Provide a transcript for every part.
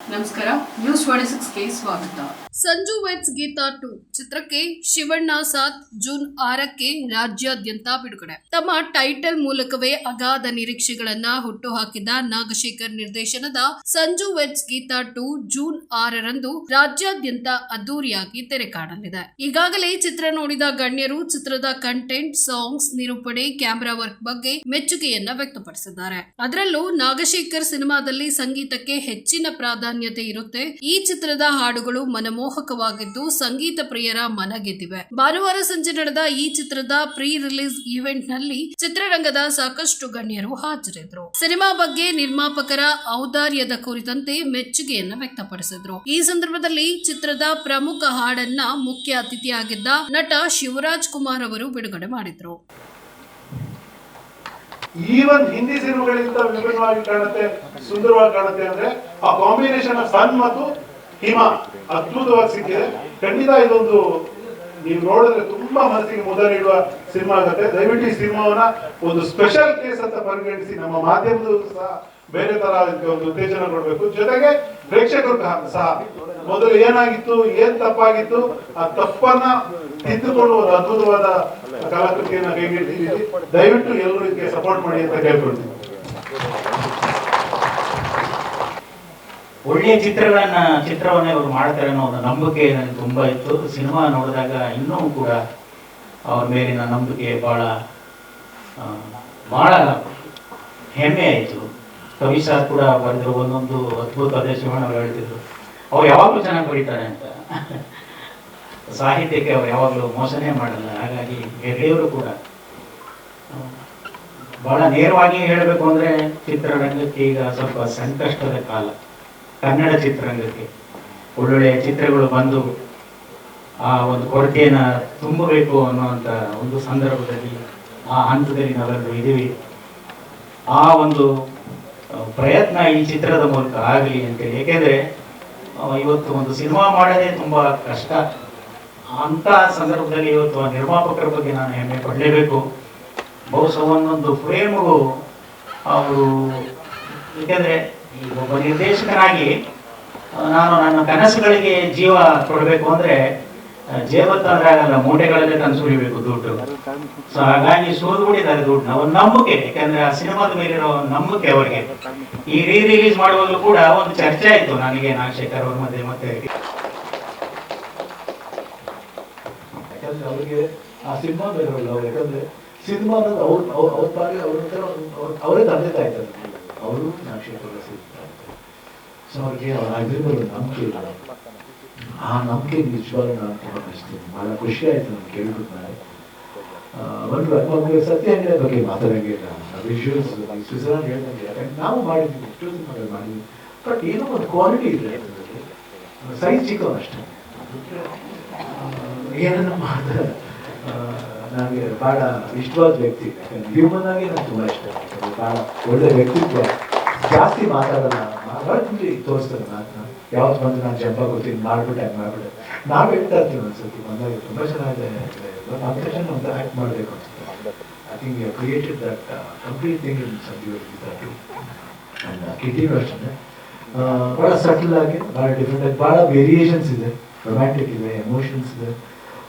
ನಮಸ್ಕಾರ ನ್ಯೂಸ್ ಸ್ವಾಗತ. Sanju weds Geetha to ಚಿತ್ರಕ್ಕೆ ಶಿವಣ್ಣ ಸಾತ್ ಜೂನ್ ಆರಕ್ಕೆ ರಾಜ್ಯಾದ್ಯಂತ ಬಿಡುಗಡೆ. ತಮ್ಮ ಟೈಟಲ್ ಮೂಲಕವೇ ಅಗಾಧ ನಿರೀಕ್ಷೆಗಳನ್ನ ಹುಟ್ಟುಹಾಕಿದ ನಾಗಶೇಖರ್ ನಿರ್ದೇಶನದ Sanju weds Geetha two June ಆರರಂದು ರಾಜ್ಯಾದ್ಯಂತ ಅದ್ದೂರಿಯಾಗಿ ತೆರೆ ಕಾಣಲಿದೆ ಈಗಾಗಲೇ ಚಿತ್ರ ನೋಡಿದ ಗಣ್ಯರು ಚಿತ್ರದ ಕಂಟೆಂಟ್ ಸಾಂಗ್ಸ್ ನಿರೂಪಣೆ ಕ್ಯಾಮೆರಾ ವರ್ಕ್ ಬಗ್ಗೆ ಮೆಚ್ಚುಗೆಯನ್ನ ವ್ಯಕ್ತಪಡಿಸಿದ್ದಾರೆ. ಅದರಲ್ಲೂ ನಾಗಶೇಖರ್ ಸಿನಿಮಾದಲ್ಲಿ ಸಂಗೀತಕ್ಕೆ ಹೆಚ್ಚಿನ ಪ್ರಾಧಾನ್ಯತೆ ಇರುತ್ತೆ. ಈ ಚಿತ್ರದ ಹಾಡುಗಳು ಮನಮೋಹಕವಾಗಿದ್ದು ಸಂಗೀತ ಪ್ರಿಯರ ಮನ ಗೆದ್ದಿವೆ ಭಾನುವಾರ ಸಂಜೆ ನಡೆದ ಈ ಚಿತ್ರದ ಪ್ರೀ ರಿಲೀಸ್ ಈವೆಂಟ್ನಲ್ಲಿ ಚಿತ್ರರಂಗದ ಸಾಕಷ್ಟು ಗಣ್ಯರು ಹಾಜರಿದ್ರು ಸಿನಿಮಾ ಬಗ್ಗೆ ನಿರ್ಮಾಪಕರ ಔದಾರ್ಯದ ಕುರಿತಂತೆ ಮೆಚ್ಚುಗೆಯನ್ನು ವ್ಯಕ್ತಪಡಿಸಿದ್ರು. ಈ ಸಂದರ್ಭದಲ್ಲಿ ಚಿತ್ರದ ಪ್ರಮುಖ ಹಾಡನ್ನ ಮುಖ್ಯ ಅತಿಥಿಯಾಗಿದ್ದ ನಟ ಶಿವರಾಜ್ ಕುಮಾರ್ ಅವರು ಬಿಡುಗಡೆ ಮಾಡಿದ್ರು. ಈವನ್ ಹಿಂದಿ ಸಿನಿಮಾಗಳಿಗಿಂತ ವಿಭಿನ್ನವಾಗಿ ಕಾಣುತ್ತೆ, ಸುಂದರವಾಗಿ ಕಾಣುತ್ತೆ ಅಂದ್ರೆ ಆ ಕಾಂಬಿನೇಷನ್ ಸನ್ ಮತ್ತು ಹಿಮ ಅದ್ಭುತವಾಗಿ ಸಿಕ್ಕಿದೆ. ಖಂಡಿತ ಇದೊಂದು ನೀವು ನೋಡಿದ್ರೆ ತುಂಬಾ ಮನಸ್ಸಿಗೆ ಮುದ ನೀಡುವ ಸಿನಿಮಾ ಆಗುತ್ತೆ. ದಯವಿಟ್ಟು ಈ ಸಿನಿಮಾವನ್ನ ಒಂದು ಸ್ಪೆಷಲ್ ಕೇಸ್ ಅಂತ ಪರಿಗಣಿಸಿ, ನಮ್ಮ ಮಾಧ್ಯಮದ ಸಹ ಬೇರೆ ತರ ಒಂದು ಉತ್ತೇಜನ ಕೊಡಬೇಕು. ಜೊತೆಗೆ ಪ್ರೇಕ್ಷಕರು ಸಹ ಮೊದಲು ಏನಾಗಿತ್ತು, ಏನ್ ತಪ್ಪಾಗಿತ್ತು, ಆ ತಪ್ಪನ್ನ ತಿದ್ದುಕೊಂಡು ಒಂದು ಅದ್ಭುತವಾದ ಕಲಾಕೃತಿಯನ್ನು ಕೈಗೆತ್ತಿದ್ದೀವಿ ದಯವಿಟ್ಟು ಎಲ್ಲರೂ ಇದಕ್ಕೆ ಸಪೋರ್ಟ್ ಮಾಡಿ ಅಂತ ಕೇಳ್ಕೊಳ್ತೀನಿ. ಒಳ್ಳೆಯ ಚಿತ್ರಗಳನ್ನ, ಚಿತ್ರವನ್ನೇ ಇವರು ಮಾಡ್ತಾರೆ ಅನ್ನೋ ಒಂದು ನಂಬಿಕೆ ನನಗೆ ತುಂಬಾ ಇತ್ತು. ಸಿನಿಮಾ ನೋಡಿದಾಗ ಇನ್ನೂ ಕೂಡ ಅವ್ರ ಮೇಲಿನ ನಂಬಿಕೆ ಬಹಳ ಬಹಳ ಹೆಮ್ಮೆ ಆಯಿತು. ಕವಿ ಸಾರ್ ಕೂಡ ಬರೆದಿರೋ ಒಂದೊಂದು ಅದ್ಭುತ ಅವ್ರು ಹೇಳ್ತಿದ್ರು. ಅವ್ರು ಯಾವಾಗಲೂ ಚೆನ್ನಾಗಿ ಬರೀತಾರೆ ಅಂತ. ಸಾಹಿತ್ಯಕ್ಕೆ ಅವರು ಯಾವಾಗಲೂ ಮೋಸನೇ ಮಾಡಲ್ಲ. ಹಾಗಾಗಿ ಬೇರೆಯವರು ಕೂಡ ಬಹಳ ನೇರವಾಗಿ ಹೇಳಬೇಕು ಅಂದ್ರೆ ಚಿತ್ರರಂಗಕ್ಕೆ ಈಗ ಸ್ವಲ್ಪ ಸಂಕಷ್ಟದ ಕಾಲ. ಕನ್ನಡ ಚಿತ್ರರಂಗಕ್ಕೆ ಒಳ್ಳೊಳ್ಳೆಯ ಚಿತ್ರಗಳು ಬಂದು ಆ ಒಂದು ಕೊರತೆಯನ್ನ ತುಂಬಬೇಕು ಅನ್ನುವಂಥ ಒಂದು ಸಂದರ್ಭದಲ್ಲಿ ಆ ಹಂತದಲ್ಲಿ ನಾವೆಲ್ಲರೂ ಇದ್ದೀವಿ. ಆ ಒಂದು ಪ್ರಯತ್ನ ಈ ಚಿತ್ರದ ಮೂಲಕ ಆಗಲಿ ಅಂತೇಳಿ. ಏಕೆಂದರೆ ಇವತ್ತು ಒಂದು ಸಿನಿಮಾ ಮಾಡೋದೇ ತುಂಬ ಕಷ್ಟ. ಅಂತ ಸಂದರ್ಭದಲ್ಲಿ ಇವತ್ತು ನಿರ್ಮಾಪಕರ ಬಗ್ಗೆ ನಾನು ಹೆಮ್ಮೆ ಪಡಲೇಬೇಕು. ಬಹುಶಃ ಒಂದೊಂದು ಫ್ರೇಮ್ಗೂ ಅವರು ಏಕೆಂದರೆ ಒಬ್ಬ ನಿರ್ದೇಶಕನಾಗಿ ನಾನು ನನ್ನ ಕನಸುಗಳಿಗೆ ಜೀವ ಕೊಡಬೇಕು ಅಂದ್ರೆ ಆ, ಜೇಬತ್ತಂದ್ರೆ ಆಗಲ್ಲ ಮೂಟೆಗಳಲ್ಲೇ ತಂದು ದುಡ್ಡು. ಸೊ ಹಾಗಾಗಿ ಸೋದು ಬಿಟ್ಟಿದ್ದಾರೆ ದುಡ್ಡು ಒಂದು ನಂಬಿಕೆ ಯಾಕಂದ್ರೆ ಆ ಸಿನಿಮಾದ ಮೇಲಿರೋ ನಂಬಿಕೆ ಅವರಿಗೆ. ಈ ರೀ ರಿಲೀಸ್ ಮಾಡುವಾಗಲೂ ಕೂಡ ಒಂದು ಚರ್ಚೆ ಆಯ್ತು ನನಗೆ ನಾಗಶೇಖರ್ ಅವ್ರ ಮಧ್ಯೆ ಮತ್ತೆ ಯಾಕಂದ್ರೆ ಅವ್ರಿಗೆ ಆ ಸಿನಿಮಾ ಬೇರೆಯಲ್ಲ ಅವ್ರು ಯಾಕಂದ್ರೆ ಸಿನಿಮಾ ಅನ್ನೋದು ಅವ್ರ ಅವ್ರ ಪಾಲಿಗೆ ಅವ್ರ ಹತ್ರ ಅವ್ರ- ತಂದೆ ತಾಯಿ ಇದ್ದಾರೆ. ಅವರು ನಾಗಶೇಖರ ಸೊ ಅವ್ರಿಗೆ ಅವ್ರ ಮೇಲೆ ನಂಬಿಕೆ ಇಲ್ಲ. ಆ ನಂಬಿಕೆ ನಿಜವಾಗ್ಲೂ ನಾನು ತುಂಬ ಕಷ್ಟ ಬಹಳ ಖುಷಿ ಆಯ್ತು ನಾನು ಕೇಳ್ಬಿಟ್ಟು ಸತ್ಯ ಅಂಗಡಿ ಬಗ್ಗೆ ಮಾತಾಡಂಗಿಲ್ಲ ವಿಜುವಲ್ಸ್ ಸ್ವಿಟ್ಜರ್ಲ್ಯಾಂಡ್ ಹೇಳ್ದಂಗೆ ಯಾಕಂದ್ರೆ ನಾವು ಮಾಡಿದ್ವಿ, ಎಷ್ಟೋ ಸಿನಿಮಾಗಳು ಬಟ್ ಏನೋ ಒಂದು ಕ್ವಾಲಿಟಿ ಇದೆ. ಸೈಜ್ ಚಿಕ್ಕವ ಅಷ್ಟೇ ಏನನ್ನ ಮಾಡಿದ್ರೆ ನನಗೆ ಬಹಳ ಇಷ್ಟವಾದ ವ್ಯಕ್ತಿ. ಹ್ಯೂಮನ್ ಆಗಿ ನಂಗೆ ತುಂಬ ಇಷ್ಟ. ಭಾಳ ಒಳ್ಳೆ ವ್ಯಕ್ತಿತ್ವ. ಜಾಸ್ತಿ ಮಾತಾಡಲ್ಲ. ಮಾತಾಡ್ತೀನಿ ತೋರಿಸ್ತಾರೆ ಮಾತನ್ನ ಯಾವತ್ತು ಬಂದು ನಾನು ಜಂಪ ಗೊತ್ತೀನಿ ಮಾಡ್ಬಿಟ್ಟೆ ಮಾಡ್ಬಿಟ್ಟೆ. ನಾವು ಹೇಳ್ತಾ ಇರ್ತೀವಿ ಒಂದ್ಸತಿ, ಬಂದಾಗ ತುಂಬ ಚೆನ್ನಾಗಿದೆ. ನಮ್ಮ ತಕ್ಷಣ ಆ್ಯಕ್ಟ್ ಮಾಡಬೇಕು ಅನ್ಸುತ್ತೆ. I think you created that complete thing in Sanjeev and ಕಿಟಿನೂ ಅಷ್ಟೇ ಭಾಳ ಸಟಲ್ ಆಗಿ, ಬಹಳ ಡಿಫ್ರೆಂಟ್ ಆಗಿ, ಬಹಳ ವೇರಿಯೇಷನ್ಸ್ ಇದೆ. ರೊಮ್ಯಾಂಟಿಕ್ ಇದೆ ಎಮೋಷನ್ಸ್ ಇದೆ.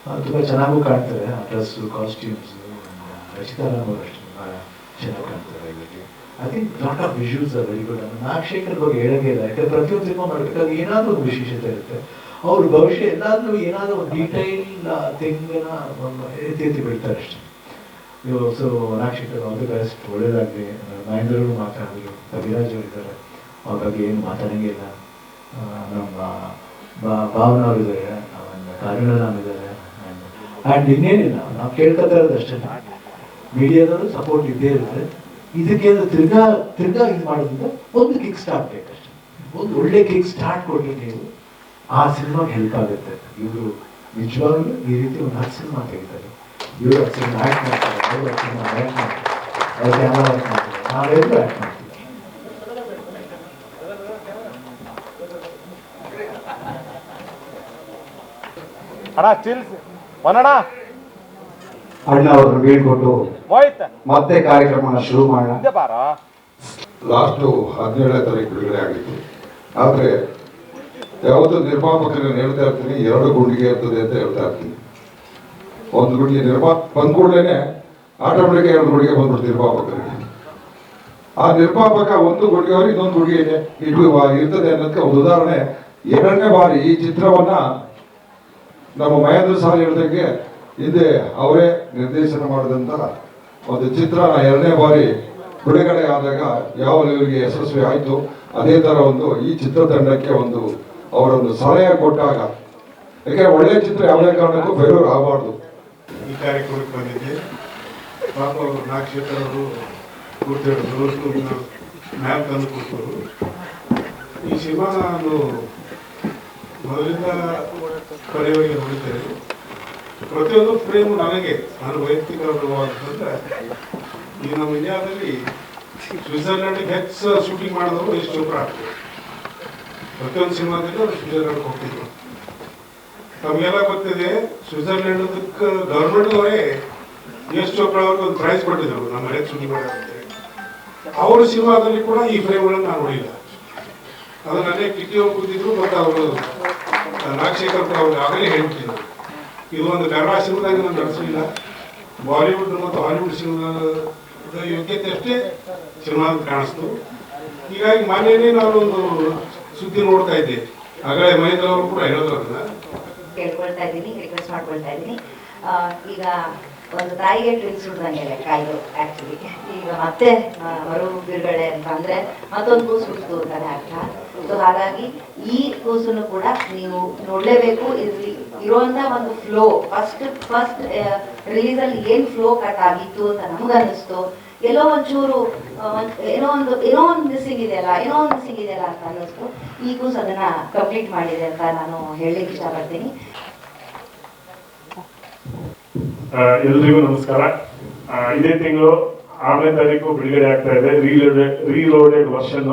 ತುಂಬಾ ಚೆನ್ನಾಗೂ ಕಾಣ್ತಾರೆ ಡ್ರೆಸ್ಸು ಕಾಸ್ಟ್ಯೂಮ್ಸ್ ರಚಿತಾ ರಾಮ್ ಚೆನ್ನಾಗಿ ಕಾಣ್ತಾರೆ ಇದರಲ್ಲಿ. ಐ ಥಿಂಕ್ ಲಾಟ್ ಆಫ್ ವಿಶ್ಯೂಸ್ ಆರ್ ವೆರಿ ಗುಡ್ ನಾಗಶೇಖರ್ ಬಗ್ಗೆ ಹೇಳಂಗೇ ಇಲ್ಲ. ಯಾಕಂದ್ರೆ ಪ್ರತಿಯೊಂದು ಸಿನಿಮಾ ಮಾಡಬೇಕಾದ್ರೆ ಏನಾದರೂ ಒಂದು ವಿಶೇಷತೆ ಇರುತ್ತೆ. ಅವ್ರ ಭವಿಷ್ಯ ಎಲ್ಲಾದ್ರೂ ಏನಾದರೂ ಒಂದು ಡೀಟೈಲ್ ಥಿಂಗನ್ನ ಎತ್ತಿ ಎತ್ತಿ ಬಿಡ್ತಾರೆ ಅಷ್ಟೇ. So Nagashekar all the best ಒಳ್ಳೇದಾಗಲಿ. ಮಹೇಂದ್ರರು ಮಾತಾಡಿದ್ರು ಕವಿರಾಜ್ ಇದ್ದಾರೆ. ಅವ್ರ ಬಗ್ಗೆ ಏನು ಮಾತಾಡಂಗೆ ಇಲ್ಲ. ಆ, ನಮ್ಮ ಬಾ- ಭಾವನ ಅವರು ಇದ್ದಾರೆ ಆಮೇಲೆ ಇದ್ದಾರೆ. ಆ್ಯಂಡ್ ಇನ್ನೇನಿಲ್ಲ, ನಾವು ಕೇಳ್ಕೊತಾ ಇರೋದು ಅಷ್ಟೇ. ಮೀಡಿಯಾದವರು ಸಪೋರ್ಟ್ ಇದ್ದೇ ಇರುತ್ತೆ. ಇದಕ್ಕೆ ತಿರ್ಗಾ ತಿರ್ಗಾ ಇದು ಮಾಡೋದ್ರಿಂದ ಒಂದು ಕಿಕ್ ಸ್ಟಾರ್ಟ್ ಬೇಕಷ್ಟೇ. ಒಂದು ಒಳ್ಳೆ ಕಿಕ್ ಸ್ಟಾರ್ಟ್ ಕೊಡ್ಲಿ ನೀವು ಆ ಸಿನಿಮಾಗೆ ಹೆಲ್ಪ್ ಆಗುತ್ತೆ. ಇವರು ನಿಜವಾಗ್ಲೂ ಈ ರೀತಿ ಒಂದು ಹತ್ತು ಸಿನಿಮಾ ತೆಗಿತಾರೆ. ಇವರು ಹತ್ತು ಸಿನಿಮಾ ಆ್ಯಕ್ಟ್ ಮಾಡ್ತಾರೆ, ಅವರು ಹತ್ತು ಸಿನಿಮಾ ಆ್ಯಕ್ಟ್ ಮಾಡ್ತಾರೆ, ಅವ್ರು ಕ್ಯಾಮರಾ ಆ್ಯಕ್ಟ್ ಮಾಡ್ತಾರೆ, ನಾವೆಲ್ಲರೂ ಆ್ಯಕ್ಟ್ ಮಾಡ್ತೀವಿ. ಅಣ್ಣ ಚಿಲ್ಸ್ ಅಣ್ಣ ಅವ್ರನ್ನ ಬೀಳ್ಕೊಟ್ಟು ಹೋಯ್ತ. ಮತ್ತೆ ಕಾರ್ಯಕ್ರಮನ ಶುರು ಮಾಡೋಣ. ಬಾರ. ಲಾಸ್ಟು ಹದಿನೇಳನೇ ತಾರೀಕು ಬಿಡುಗಡೆ ಆಗಿತ್ತು. ಆದರೆ ಯಾವತ್ತು ನಿರ್ಮಾಪಕರಿಗೆ ಹೇಳ್ತಾ ಇರ್ತೀನಿ ಎರಡು ಗುಂಡಿಗೆ ಇರ್ತದೆ ಅಂತ ಹೇಳ್ತಾ ಇರ್ತೀನಿ. ಒಂದು ಗುಂಡಿಗೆ ನಿರ್ಮಾ ಬಂದ ಕೂಡಲೇ ಆಟೋಮೆಟಿಕ್ ಎರಡು ಗುಂಡಿಗೆ ಬಂದ್ಬಿಡ್ತು ನಿರ್ಮಾಪಕರಿಗೆ ಆ ನಿರ್ಮಾಪಕ ಒಂದು ಗುಂಡಿಗೆ ಅವ್ರಿಗೆ ಇನ್ನೊಂದು ಗುಂಡಿಗೆ ಇದೆ. ಇದು ಇರ್ತದೆ ಅನ್ನೋದಕ್ಕೆ ಒಂದು ಉದಾಹರಣೆ. ಎರಡನೇ ಬಾರಿ ಈ ಚಿತ್ರವನ್ನ ನಮ್ಮ ಮಹೇಂದ್ರ ಸಹ ಹೇಳ್ದಂಗೆ ಹಿಂದೆ ಅವರೇ ನಿರ್ದೇಶನ ಮಾಡಿದಂತ ಒಂದು ಚಿತ್ರ. ಎರಡನೇ ಬಾರಿ ಬಿಡುಗಡೆ ಆದಾಗ ಯಾವ ಲೆವೆಲ್ಗೆ ಯಶಸ್ವಿ ಆಯಿತು, ಅದೇ ತರ ಒಂದು ಈ ಚಿತ್ರತಂಡಕ್ಕೆ ಒಂದು ಅವರೊಂದು ಸಲಹೆ ಕೊಟ್ಟಾಗ. ಯಾಕೆ ಒಳ್ಳೆ ಚಿತ್ರ ಯಾವುದೇ ಕಾರಣಕ್ಕೂ ಫೇಲ್ಯೂರ್ ಆಗಬಾರ್ದು. ಈ ಕಾರ್ಯಕ್ರಮಕ್ಕೆ ಬಂದಿದ್ದೆ. ಪಾಪ ಅವರು ಕೂತಿರೋದು ಮ್ಯಾಪ್ ತಂದು ಈ ಸಿನಿಮಾ ನಾನು ಮೊದಲಿಂದ ಕಾರ್ಯವಾಗಿ ನೋಡಿದ್ದೇನೆ. ಪ್ರತಿಯೊಂದು ಫ್ರೇಮು ನನಗೆ, ನಾನು ವೈಯಕ್ತಿಕವಾದಂದ್ರೆ ಈ ನಮ್ಮ ಇಂಡಿಯಾದಲ್ಲಿ ಸ್ವಿಟ್ಜರ್ಲೆಂಡ್ ಹೆಚ್ಚು ಶೂಟಿಂಗ್ ಮಾಡಿದವರು ಎಷ್ಟು ಚೋಪ್ರಾ. ಪ್ರತಿಯೊಂದು ಸಿನಿಮಾದಲ್ಲಿ ಅವರು ಸ್ವಿಟ್ಜರ್ಲ್ಯಾಂಡ್ಗೆ ಹೋಗ್ತಿದ್ರು. ತಮಗೆಲ್ಲ ಗೊತ್ತಿದೆ ಸ್ವಿಟ್ಜರ್ಲೆಂಡ್ ಗವರ್ಮೆಂಟ್ ಅವರೇ ಯಶ್ ಚೋಪ್ರಾ ಅವ್ರಿಗೆ ಒಂದು ಪ್ರೈಸ್ ಕೊಟ್ಟಿದ್ರು, ನಮ್ಮ ಮನೆ ಶೂಟಿಂಗ್ ಮಾಡೋದಂತೆ ಅವ್ರ ಸಿನಿಮಾದಲ್ಲಿ ಕೂಡ ಈ ಫ್ರೇಮ್ಗಳನ್ನು ನಾನು ನೋಡಿಲ್ಲ. ಅದು ನನಗೆ ಕಿಟ್ಟಿ ಅವ್ರು ಕೂತಿದ್ರು ಮತ್ತು ಅವರು ರಾಜಶೇಖರ್ ಅವ್ರು ಆಗಲೇ ಹೇಳ್ತಿದ್ರು. ಇದು ಒಂದು ಕನ್ನಡ ಸಿನಿಮಾದಾಗ ನಾನು ನಡೆಸಲಿಲ್ಲ. ಬಾಲಿವುಡ್ ಮತ್ತು ಹಾಲಿವುಡ್ ಸಿನಿಮಾದ ಯೋಗ್ಯತೆ ಅಷ್ಟೇ ಸಿನಿಮಾ ಕಾಣಿಸ್ತು. ಹೀಗಾಗಿ ನಾನು ಒಂದು ಸುದ್ದಿ ನೋಡ್ತಾ ಇದ್ದೆ. ಆಗಲೇ ಮಹೇಂದ್ರ ಅವರು ಕೂಡ ಹೇಳಿದ್ರು ಅದನ್ನ. ಕೇಳ್ಕೊಳ್ತಾ ಇದ್ದೀನಿ ರಿಕ್ವೆಸ್ಟ್ ಮಾಡ್ಕೊಳ್ತಾ ಇದ್ದೀನಿ. ಈಗ ಒಂದು ತಾಯಿಗೆ ತಿಳಿಸ್ಬಿಡ್ದಂಗೆ ಕಾಯ್ದು ಆಕ್ಚುಲಿ ಈಗ ಮತ್ತೆ ಮರು ಬಿಡುಗಡೆ ಅಂತ ಅಂದ್ರೆ ಮತ್ತೊಂದು ಕೂಸು ಹುಟ್ಟಿತು ಅಂತಾನೆ ಅರ್ಥ. ಸೊ ಹಾಗಾಗಿ ಈ ಕೂಸನ್ನು ಕೂಡ ನೀವು ನೋಡ್ಲೇಬೇಕು. ಇಲ್ಲಿ ಇರುವಂತ ಒಂದು ಫ್ಲೋ ಫಸ್ಟ್ ಫಸ್ಟ್ ರಿಲೀಸ್ ಅಲ್ಲಿ ಏನ್ ಫ್ಲೋ ಕಟ್ ಆಗಿತ್ತು ಅಂತ ನಮಗನ್ನಿಸ್ತು. ಎಲ್ಲೋ ಒಂಚೂರು ಏನೋ ಒಂದು ಏನೋ ಒಂದು ಮಿಸ್ಸಿಂಗ್ ಇದೆಯಲ್ಲ ಏನೋ ಒಂದು ಮಿಸ್ಸಿಂಗ್ ಇದೆಯಲ್ಲ ಅಂತ ಅನ್ನಿಸ್ತು. ಈ ಕೂಸು ಅದನ್ನ ಕಂಪ್ಲೀಟ್ ಮಾಡಿದೆ ಅಂತ ನಾನು ಹೇಳಲಿಕ್ಕೆ ಇಷ್ಟಪಡ್ತೀನಿ. ಎಲ್ರಿಗೂ ನಮಸ್ಕಾರ. ಇದೇ ತಿಂಗಳು ಆರನೇ ತಾರೀಕು ಬಿಡುಗಡೆ ಆಗ್ತಾ ಇದೆ ರೀಲೋಡೆಡ್ ರೀಲೋಡೆಡ್ ವರ್ಷನ್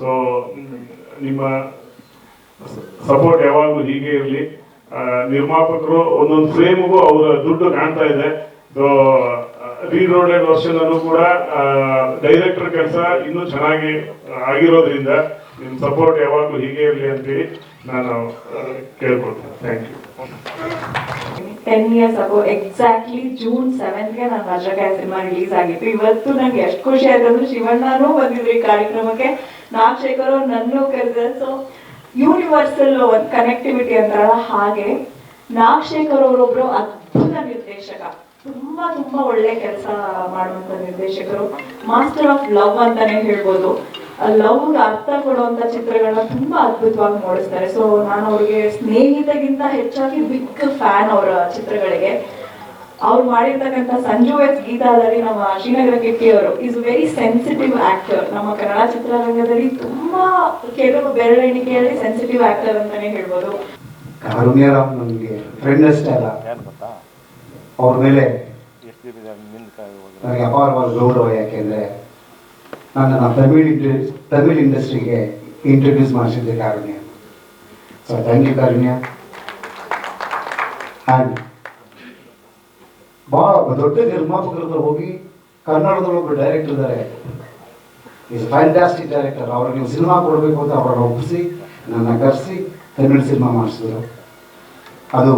ಸೊ ನಿಮ್ಮ ಸಪೋರ್ಟ್ ಯಾವಾಗಲೂ ಹೀಗೆ ಇರಲಿ. ನಿರ್ಮಾಪಕರು ಒಂದೊಂದು ಫ್ರೇಮ್ಗೂ ಅವರ ದುಡ್ಡು ಕಾಣ್ತಾ ಇದೆ. ಸೊ ರೀಲೋಡೆಡ್ ವರ್ಷನ್ ಅನ್ನು ಕೂಡ ಡೈರೆಕ್ಟರ್ ಕೆಲಸ ಇನ್ನೂ ಚೆನ್ನಾಗಿ ಆಗಿರೋದ್ರಿಂದ ನಿಮ್ಮ ಸಪೋರ್ಟ್ ಯಾವಾಗಲೂ ಹೀಗೆ ಇರಲಿ ಅಂತೇಳಿ ನಾನು ಥ್ಯಾಂಕ್ ಯು ಟೆನ್ ಇಯರ್ಸ್ ಆಗೋ ಎಕ್ಸಾಕ್ಟ್ಲಿ ಜೂನ್ ಸೆವೆನ್ಗೆ ನಾನು ವಜ್ರಕಾಯ ಸಿನಿಮಾ ರಿಲೀಸ್ ಆಗಿತ್ತು. ಇವತ್ತು ನಂಗೆ ಎಷ್ಟು ಖುಷಿ ಆಯ್ತು ಅಂದ್ರೆ ಶಿವಣ್ಣನೂ ಬಂದಿದ್ರು ಈ ಕಾರ್ಯಕ್ರಮಕ್ಕೆ. ನಾಗಶೇಖರ್ ಅವ್ರು ನನ್ನೂ ಕರೆದ ಸೊ ಯೂನಿವರ್ಸಲ್ ಒಂದು ಕನೆಕ್ಟಿವಿಟಿ ಅಂತಾರಲ್ಲ ಹಾಗೆ, ನಾಗಶೇಖರ್ ಅವರೊಬ್ರು ಅದ್ಭುತ ನಿರ್ದೇಶಕ. ತುಂಬಾ ತುಂಬಾ ಒಳ್ಳೆ ಕೆಲಸ ಮಾಡುವಂತ ನಿರ್ದೇಶಕರು. ಮಾಸ್ಟರ್ ಆಫ್ ಲವ್ ಅಂತಾನೆ ಹೇಳ್ಬೋದು. ಲವ್ಗೆ ಅರ್ಥ ಕೊಡುವಂತ ಚಿತ್ರಗಳನ್ನ ತುಂಬಾ ಅದ್ಭುತವಾಗಿ ಮೂಡಿಸ್ತಾರೆ. ಸೊ ನಾನು ಅವ್ರಿಗೆ ಸ್ನೇಹಿತಗಿಂತ ಹೆಚ್ಚಾಗಿ ಬಿಗ್ ಫ್ಯಾನ್ ಅವರ ಚಿತ್ರಗಳಿಗೆ. ಅವ್ರು ಮಾಡಿರ್ತಕ್ಕಂಥ ಸಂಜು ಎಸ್ ಗೀತಾದಲ್ಲಿ ನಮ್ಮ ಶ್ರೀನಗರ ಕಿಟ್ಟಿ ಅವರು ಇಸ್ ವೆರಿ ಸೆನ್ಸಿಟಿವ್ ಆಕ್ಟರ್ ನಮ್ಮ ಕನ್ನಡ ಚಿತ್ರರಂಗದಲ್ಲಿ ತುಂಬಾ ಕೆಲವು ಬೆರಳೆಣಿಕೆಯಲ್ಲಿ ಸೆನ್ಸಿಟಿವ್ ಆಕ್ಟರ್ ಅಂತಾನೆ ಹೇಳ್ಬೋದು. ನನಗೆ ಫ್ರೆಂಡ್ ಅಷ್ಟೇ ಅಲ್ಲ. ಅವ್ರ ಮೇಲೆ ನನಗೆ ಅಪಾರವಾದ ಗೌರವ ಯಾಕೆಂದರೆ ನನ್ನನ್ನು ತಮಿಳ್ ಇಂಡ, ತಮಿಳ್ ಇಂಡಸ್ಟ್ರಿಗೆ introduce ಮಾಡಿಸಿದ್ದೆ Karunya. So thank you Karunya. And ಭಾಳ ದೊಡ್ಡ ನಿರ್ಮಾಪಕರ ಹೋಗಿ ಕನ್ನಡದಲ್ಲಿ ಒಬ್ಬರು ಡೈರೆಕ್ಟರ್ ಇದ್ದಾರೆ ಈಸ್ ಫ್ಯಾಂಟಾಸ್ಟಿಕ್ ಡೈರೆಕ್ಟರ್ ಅವ್ರಿಗೆ ನೀವು ಸಿನಿಮಾ ಕೊಡಬೇಕು ಅಂತ ಅವರನ್ನು ಒಪ್ಪಿಸಿ ನನ್ನ ಕರೆಸಿ ತಮಿಳ್ ಸಿನಿಮಾ ಮಾಡಿಸಿದ್ರು. ಅದು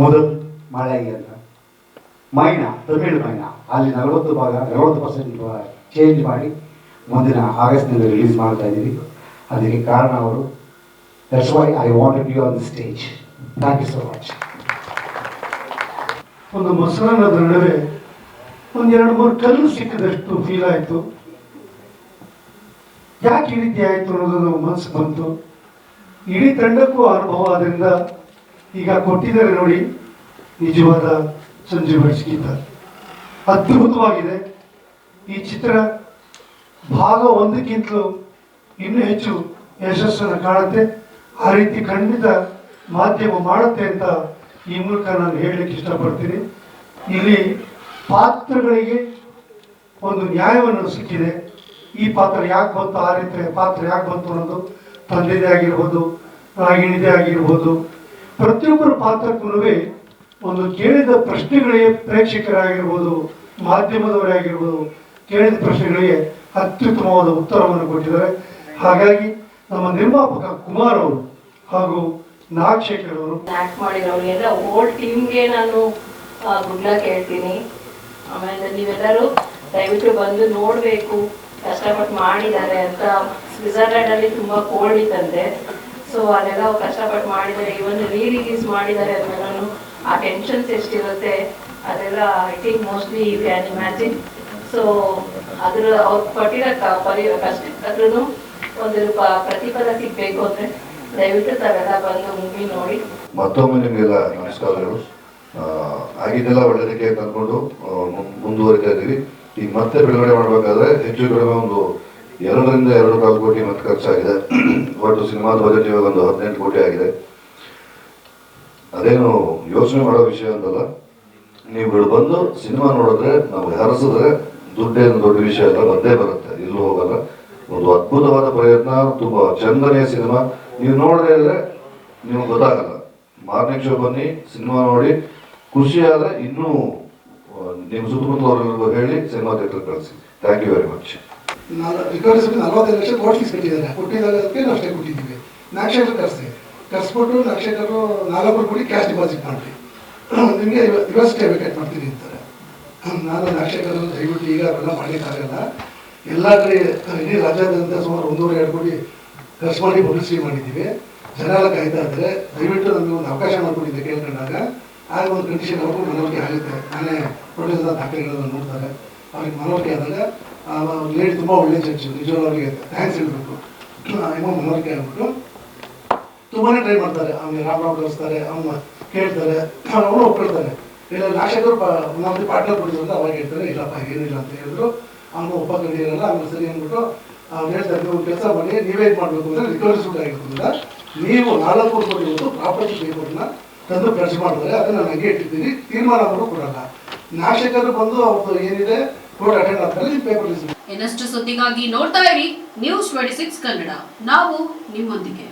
ಮೊದಲು ಮಳೆಗೆ ಅಂತ. ಮೈನಾ, ತಮಿಳ್ ಮೈನಾ. ಅಲ್ಲಿ ನಲವತ್ತು ಭಾಗ, ನಲವತ್ತು ಪರ್ಸೆಂಟ್ ಚೇಂಜ್ ಮಾಡಿ ಮುಂದಿನ ಆಗಸ್ಟ್ನಲ್ಲಿ ರಿಲೀಸ್ ಮಾಡ್ತಾ ಇದ್ದೀವಿ. ಅದಕ್ಕೆ ಕಾರಣ ಅವರು that's why I wanted you on the stage thank you so much ಒಂದು ಮೊಸರನ್ನದ ನಡುವೆ ಒಂದು ಎರಡು ಮೂರು ಕಲ್ಲು ಸಿಕ್ಕಿದಷ್ಟು ಫೀಲ್ ಆಯಿತು. ಯಾಕೆ ಈ ರೀತಿ ಆಯಿತು ಅನ್ನೋದು ಮನಸ್ಸು ಬಂತು. ಇಡೀ ತಂಡಕ್ಕೂ ಅನುಭವ ಆದ್ರಿಂದ ಈಗ ಕೊಟ್ಟಿದ್ದಾರೆ ನೋಡಿ ನಿಜವಾದ ಸಂಜೀವ್ ಗೀತ ಅದ್ಭುತವಾಗಿದೆ. ಈ ಚಿತ್ರ ಭಾಗ ಒಂದಕ್ಕಿಂತಲೂ ಇನ್ನೂ ಹೆಚ್ಚು ಯಶಸ್ಸನ್ನು ಕಾಣುತ್ತೆ. ಆ ರೀತಿ ಖಂಡಿತ ಮಾಧ್ಯಮ ಮಾಡುತ್ತೆ ಅಂತ ಈ ಮೂಲಕ ನಾನು ಹೇಳಲಿಕ್ಕೆ ಇಷ್ಟಪಡ್ತೀನಿ. ಇಲ್ಲಿ ಪಾತ್ರಗಳಿಗೆ ಒಂದು ನ್ಯಾಯವನ್ನು ಸಿಕ್ಕಿದೆ. ಈ ಪಾತ್ರ ಯಾಕೆ ಬಂತು, ಆ ರೀತಿ ಪಾತ್ರ ಯಾಕೆ ಬಂತು ಅನ್ನೋದು ತಂದೆದೇ ಆಗಿರ್ಬೋದು, ರಾಗಿಣಿದೇ ಆಗಿರ್ಬೋದು. ಪ್ರತಿಯೊಬ್ಬರ ಪಾತ್ರಕ್ಕೂ ಒಂದು ಕೇಳಿದ ಪ್ರಶ್ನೆಗಳಿಗೆ ಪ್ರೇಕ್ಷಕರಾಗಿರ್ಬೋದು, ಮಾಧ್ಯಮದವರೇ ಆಗಿರ್ಬೋದು, ಕೇಳಿದ ಪ್ರಶ್ನೆಗಳಿಗೆ ಅತ್ಯುತ್ತಮವಾದ ಉತ್ತರವನ್ನು ಕೊಟ್ಟಿದ್ದಾರೆ. ಹಾಗಾಗಿ ನಮ್ಮ ನಿರ್ಮಾಪಕ ಕುಮಾರ್ ಅವರು ಹಾಗೂ ನಾಗಶೇಖರ್ ಅವರು. ಮಾಡಿರೋರಿಗೆಲ್ಲ ಹೋಲ್ ಟೀಮ್ಗೆ ನಾನು ಗುಡ್ಲ ಕೇಳ್ತೀನಿ ಆಮೇಲೆ ನೀವೆಲ್ಲರೂ ದಯವಿಟ್ಟು ಬಂದು ನೋಡಬೇಕು, ಕಷ್ಟಪಟ್ಟು ಮಾಡಿದ್ದಾರೆ ಅಂತ. ಸ್ವಿಟ್ಜರ್ಲ್ಯಾಂಡಲ್ಲಿ ತುಂಬ ಕೋಲ್ಡ್ ಇತ್ತಂತೆ. ಸೊ ಅದೆಲ್ಲ ಕಷ್ಟಪಟ್ಟು ಮಾಡಿದ್ದಾರೆ. ಇವನ್ ರೀ ರಿಲೀಸ್ ಮಾಡಿದ್ದಾರೆ. ಅಂದ್ಮೇಲೆ ಆ ಟೆನ್ಷನ್ಸ್ ಎಷ್ಟಿರುತ್ತೆ, ಅದೆಲ್ಲ I think mostly you can imagine so ಅದ್ರ ಅವ್ರು ಪಟ್ಟಿರೋ ಕ ಪರಿ ಕಷ್ಟಕ್ಕೂ ಒಂದು ಪ್ರತಿಫಲ ಸಿಗ್ಬೇಕು ಅಂದ್ರೆ ದಯವಿಟ್ಟು ತಾವೆಲ್ಲ ಬಂದು ಮೂವಿ ನೋಡಿ. ಮತ್ತೊಮ್ಮೆ ನಿಮಗೆಲ್ಲ ನಮಸ್ಕಾರಗಳು. ಆಗಿದ್ದೆಲ್ಲ ಅಂದ್ಕೊಂಡು ಆ, ಮುಂದುವರಿತಾ ಇದ್ದೀವಿ. ಈಗ ಮತ್ತೆ ಬಿಡುಗಡೆ ಮಾಡಬೇಕಾದ್ರೆ ಹೆಚ್ಚು ಕಡಿಮೆ ಒಂದು ಎರಡರಿಂದ ಎರಡು ಕಾಲು ಕೋಟಿ ಮತ್ತೆ ಖರ್ಚಾಗಿದೆ. ಒಟ್ಟು ಸಿನಿಮಾದ ಬಜೆಟ್ ಇವಾಗ ಒಂದು ಹದಿನೆಂಟು ಕೋಟಿ ಆಗಿದೆ. ಅದೇನು ಯೋಚನೆ ಮಾಡೋ ವಿಷಯ ಅಂತಲ್ಲ. ನೀವು ಬಂದು ಸಿನಿಮಾ ನೋಡಿದ್ರೆ ನಾವು ಹರಸಿದ್ರೆ ದುಡ್ಡೇನು ದೊಡ್ಡ ವಿಷಯ ಅಲ್ಲ, ಬಂದೇ ಬರುತ್ತೆ. ಇಲ್ಲೂ ಹೋಗಲ್ಲ. ಒಂದು ಅದ್ಭುತವಾದ ಪ್ರಯತ್ನ, ತುಂಬಾ ಚಂದನೆಯ ಸಿನಿಮಾ. ನೀವು ನೋಡದೇ ಇದ್ರೆ ನಿಮ್ಗೆ ಗೊತ್ತಾಗಲ್ಲ. ಮಾರ್ನಿಂಗ್ ಶೋ ಬನ್ನಿ, ಸಿನಿಮಾ ನೋಡಿ. ಖುಷಿ ಆದ್ರೆ ಇನ್ನೂ ನಿಮ್ಮ ಸುತ್ತಮುತ್ತಲವರೆಗೂ ಹೇಳಿ ಸಿನಿಮಾ ಥಿಯೇಟರ್ ಕಳಿಸಿ. ಥ್ಯಾಂಕ್ ಯು ವೆರಿ ಮಚ್ ನಲವತ್ತೈದು ಲಕ್ಷ ನೋಟ್ ಫೀಸ್ ಕಟ್ಟಿದ್ದಾರೆ. ನಾಲ್ಕು ಕೋಟಿ ಕ್ಯಾಶ್ ಡಿಪಾಸಿಟ್ ಮಾಡಿ ನಿಮಗೆ ಇವಷ್ಟೇ ವೇಕೆಟ್ ಮಾಡ್ತೀನಿ ಅಂತಾರೆ ನಾನು ನಾಗಶೇಖರ್ ದಯವಿಟ್ಟು ಈಗ ಅವೆಲ್ಲ ಮಾಡಲಿಕ್ಕಾಗಲ್ಲ. ಎಲ್ಲ ಕಡೆ, ಇಡೀ ರಾಜ್ಯಾದ್ಯಂತ ಸುಮಾರು ಒಂದೂವರೆ, ಎರಡು ಕೋಟಿ ಖರ್ಚು ಮಾಡಿ ಪಬ್ಲಿಸಿಟಿ ಮಾಡಿದ್ದೀವಿ. ಜನ ಕಾಯ್ತಾ ಇದ್ದರೆ ದಯವಿಟ್ಟು ನಮಗೆ ಒಂದು ಅವಕಾಶ ಮಾಡಿಕೊಟ್ಟಿದ್ದೆ ಕೇಳ್ಕೊಂಡಾಗ ಆಗ ಒಂದು ಕಂಡೀಷನ್ ಅವ್ರಿಗೂ ಮನವರಿಕೆ ಆಗುತ್ತೆ. ನಾನೇ ಪ್ರೊಡ್ಯೂಸರ್ ದಾಖಲೆಗಳನ್ನು ನೋಡ್ತಾರೆ. ಅವ್ರಿಗೆ ಮನವರಿಕೆ ಆದಾಗ ಲೇಡಿ ತುಂಬ ಒಳ್ಳೆ ಜಡ್ಜು ನಿಜವಾಗ್ಲೂ ಅವರಿಗೆ ಥ್ಯಾಂಕ್ಸ್ ಹೇಳಬೇಕು ಏನೋ ಮನವರಿಕೆ ಆಗ್ಬಿಟ್ಟು ತುಂಬಾ ಟ್ರೈ ಮಾಡ್ತಾರೆ. ಅವ್ನಿಗೆ ರಾಮ್ ಕಳಿಸ್ತಾರೆ, ಅವನು ಕೇಳ್ತಾರೆ, ಅವನು ಒಪ್ಕೊಳ್ತಾನೆ ಇಲ್ಲ ನಾಶಕರು ನಮ್ಮದು ಪಾರ್ಟ್ನರ್ ಕೊಡಿದ್ರು ಅವಾಗ ಹೇಳ್ತಾರೆ, ಇಲ್ಲಪ್ಪ, ಏನಿಲ್ಲ ಅಂತ ಹೇಳಿದ್ರು. ಅವನು ಒಪ್ಪಂದಿರಲ್ಲ ಇರಲ್ಲ ಅವ್ನು ಸರಿ ಅಂದ್ಬಿಟ್ಟು ಅವ್ನು ಹೇಳ್ತಾರೆ ನೀವು ಕೆಲಸ ಮಾಡಿ, ನೀವೇ ಮಾಡಬೇಕು ಅಂದರೆ ರಿಕವರಿ ಸೂಟ್ ಆಗಿರೋದ್ರಿಂದ ನೀವು ನಾಲ್ಕು ಕೋಟಿ ಪ್ರಾಪರ್ಟಿ ಪೇಪರ್ನ ತಂದು ಖರ್ಚು ಮಾಡಿದ್ರೆ ಅದನ್ನ ನನಗೆ ಇಟ್ಟಿದ್ದೀನಿ, ತೀರ್ಮಾನ ಅವರು ಕೊಡಲ್ಲ. ನಾಶಕರು ಬಂದು ಅವ್ರದ್ದು ಏನಿದೆ, ಕೋರ್ಟ್ ಅಟೆಂಡ್ ಆಗ್ತಾರೆ ನಿಮ್ಮ ಪೇಪರ್ ಇನ್ನಷ್ಟು ಸುದ್ದಿಗಾಗಿ ನೋಡ್ತಾ ಇರಿ ನ್ಯೂಸ್ ಟ್ವೆಂಟಿ ಸಿಕ್ಸ್ ಕನ್ನಡ. ನಾವು ನಿಮ್ಮೊಂದಿಗೆ.